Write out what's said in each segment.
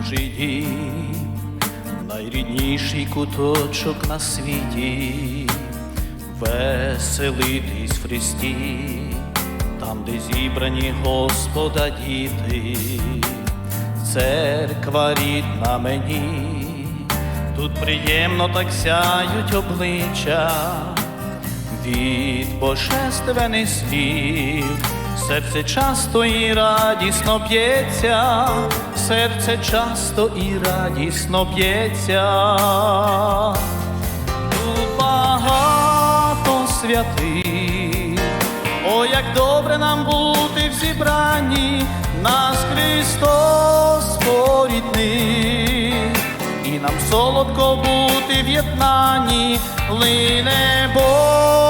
Божий дім, найрідніший куточок на світі, веселитись в Христі, там, де зібрані Господа діти, церква рідна мені, тут приємно так сяють обличчя від божественних слів, серце часто і радісно б'ється, серце часто і радісно б'ється. Тут багато святих, о, як добре нам бути в зібранні, нас Христос порідний, і нам солодко бути в лине Богу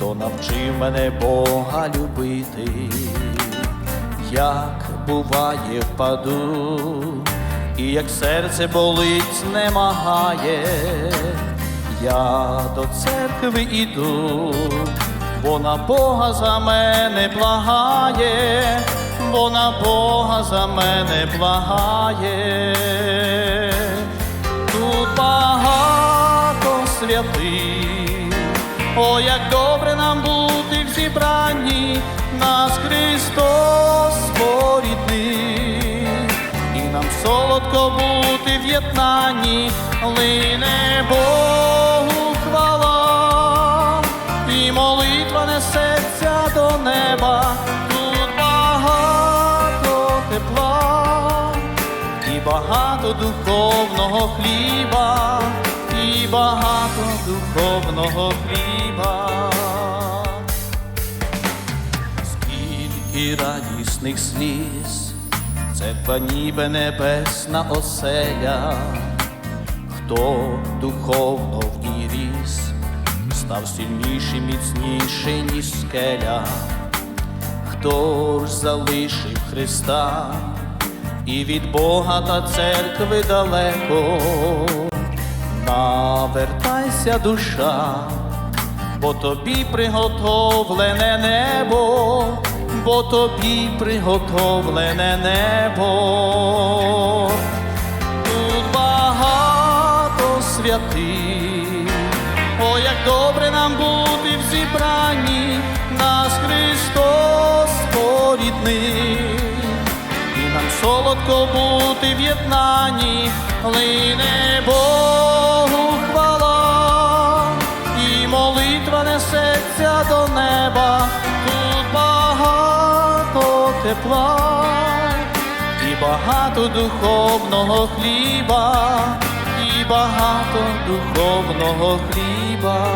хто навчив мене Бога любити, як буває впаду, і як серце болить, знемагає, я до церкви іду, бо на Бога за мене благає, бо на Бога за мене благає. Тут багато святих, о, як добре нам бути в зібранні, нас Христос порідний, і нам солодко бути в єднанні, лине Богу хвала, і молитва несеться до неба, багато духовного хліба, багато духовного хліба. Скільки радісних сліз, церква ніби небесна оселя, хто духовно в ній ріс, став сильніший, міцніший, ніж скеля, хто ж залишив Христа і від Бога та церкви далеко, навертайся душа, бо тобі приготовлене небо, бо тобі приготовлене небо. Тут багато святих, о, як добре нам бути в зібранні, нас Христос порідний, і нам солодко бути в єднанні, лине Богу несеться до неба, тут багато тепла і багато духовного хліба, і багато духовного хліба.